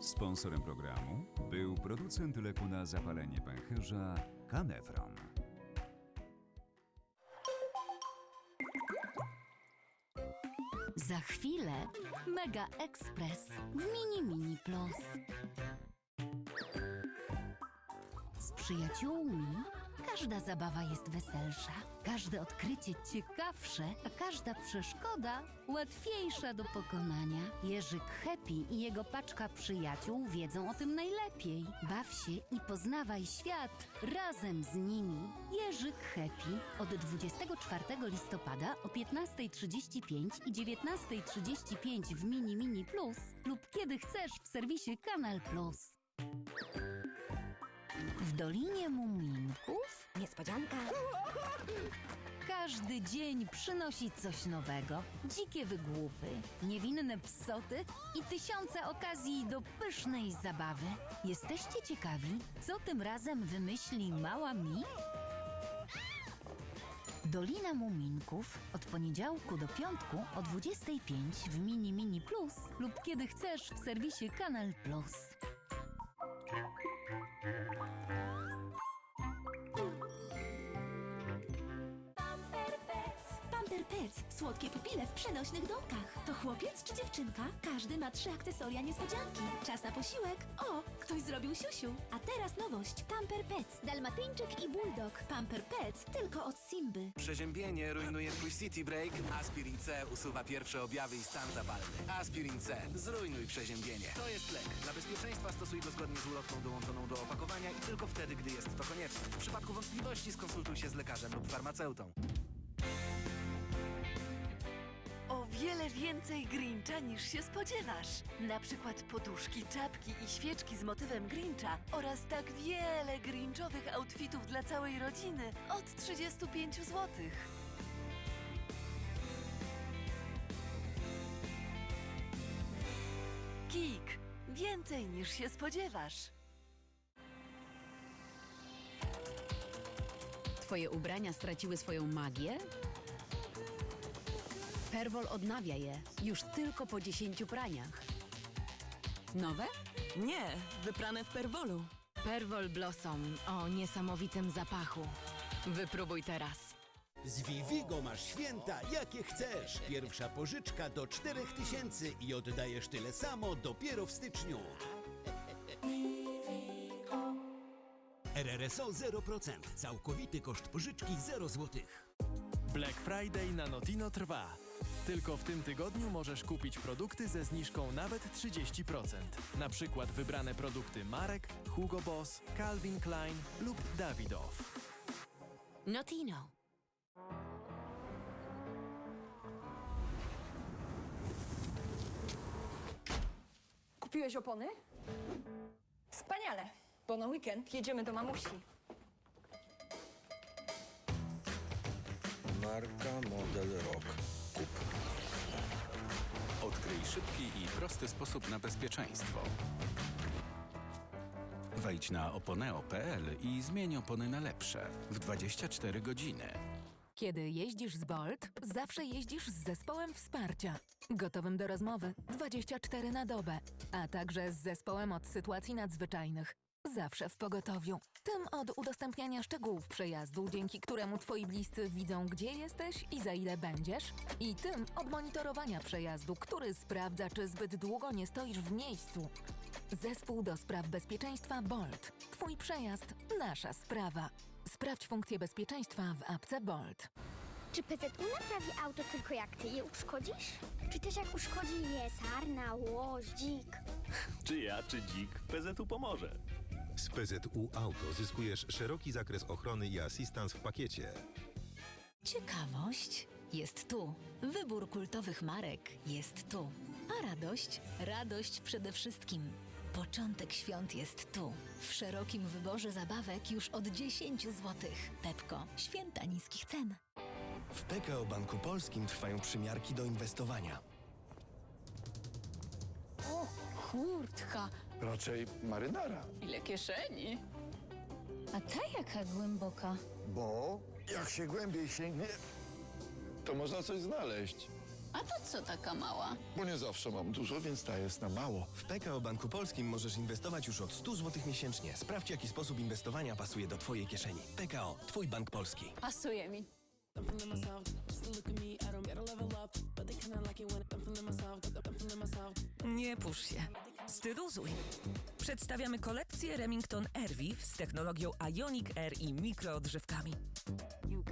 Sponsorem programu był producent leku na zapalenie pęcherza Canefron. Za chwilę Mega Express w Mini Mini Plus. Z przyjaciółmi każda zabawa jest weselsza, każde odkrycie ciekawsze, a każda przeszkoda łatwiejsza do pokonania. Jerzyk Happy i jego paczka przyjaciół wiedzą o tym najlepiej. Baw się i poznawaj świat razem z nimi. Jerzyk Happy od 24 listopada o 15.35 i 19.35 w Mini Mini Plus lub kiedy chcesz w serwisie Kanal Plus. W Dolinie Muminków Niespodzianka. każdy dzień przynosi coś nowego. Dzikie wygłupy, niewinne psoty i tysiące okazji do pysznej zabawy. Jesteście ciekawi, co tym razem wymyśli mała mi? Dolina Muminków od poniedziałku do piątku o 25 w Mini Mini Plus lub kiedy chcesz w serwisie Kanal Plus. Thank you. Pamper Pets. Słodkie pupile w przenośnych domkach. To chłopiec czy dziewczynka? Każdy ma trzy akcesoria niespodzianki. Czas na posiłek. O, ktoś zrobił siusiu. A teraz nowość. Pamper Pets. Dalmatyńczyk i bulldog. Pamper Pets tylko od Simby. Przeziębienie rujnuje twój city break. Aspirin C usuwa pierwsze objawy i stan zapalny. Aspirin C. Zrujnuj przeziębienie. To jest lek. Dla bezpieczeństwa stosuj go zgodnie z ulotką dołączoną do opakowania i tylko wtedy, gdy jest to konieczne. W przypadku wątpliwości skonsultuj się z lekarzem lub farmaceutą. Wiele więcej Grincha niż się spodziewasz. Na przykład poduszki, czapki i świeczki z motywem Grincha oraz tak wiele Grinchowych outfitów dla całej rodziny od 35 zł. Kik. Więcej niż się spodziewasz. Twoje ubrania straciły swoją magię? Perwol odnawia je już tylko po 10 praniach. Nowe? Nie, wyprane w Perwolu. Perwol Blossom o niesamowitym zapachu. Wypróbuj teraz. Z Vivigo masz święta jakie chcesz. Pierwsza pożyczka do 4000 i oddajesz tyle samo dopiero w styczniu. RRSO 0%. Całkowity koszt pożyczki 0 zł. Black Friday na Notino trwa. Tylko w tym tygodniu możesz kupić produkty ze zniżką nawet 30%. Na przykład wybrane produkty marek Hugo Boss, Calvin Klein lub Davidoff. Notino. Kupiłeś opony? Wspaniale, bo na weekend jedziemy do mamusi. Marka, model, rok. Kup. Odkryj szybki i prosty sposób na bezpieczeństwo. Wejdź na oponeo.pl i zmień opony na lepsze w 24 godziny. Kiedy jeździsz z Bolt, zawsze jeździsz z zespołem wsparcia. Gotowym do rozmowy 24 na dobę, a także z zespołem od sytuacji nadzwyczajnych. Zawsze w pogotowiu. Tym od udostępniania szczegółów przejazdu, dzięki któremu twoi bliscy widzą, gdzie jesteś i za ile będziesz. I tym od monitorowania przejazdu, który sprawdza, czy zbyt długo nie stoisz w miejscu. Zespół do spraw bezpieczeństwa Bolt. Twój przejazd, nasza sprawa. Sprawdź funkcję bezpieczeństwa w apce Bolt. Czy PZU naprawi auto tylko jak ty je uszkodzisz? Czy też jak uszkodzi je sarna, łoś, dzik? Czy ja, czy dzik, PZU pomoże. Z PZU Auto zyskujesz szeroki zakres ochrony i asystans w pakiecie. Ciekawość jest tu. Wybór kultowych marek jest tu. A radość? Radość przede wszystkim. Początek świąt jest tu. W szerokim wyborze zabawek już od 10 zł. Pepko. Święta niskich cen. W PKO Banku Polskim trwają przymiarki do inwestowania. O, kurtka. Raczej marynara. Ile kieszeni. A ta jaka głęboka? Bo jak się głębiej sięgnie, to można coś znaleźć. A to co taka mała? Bo nie zawsze mam dużo, więc ta jest na mało. W PKO Banku Polskim możesz inwestować już od 100 zł miesięcznie. Sprawdź, jaki sposób inwestowania pasuje do Twojej kieszeni. PKO, Twój bank polski. Pasuje mi. Nie pusz się. Styluzuj! Przedstawiamy kolekcję Remington Airviv z technologią Ionic Air i mikroodżywkami. You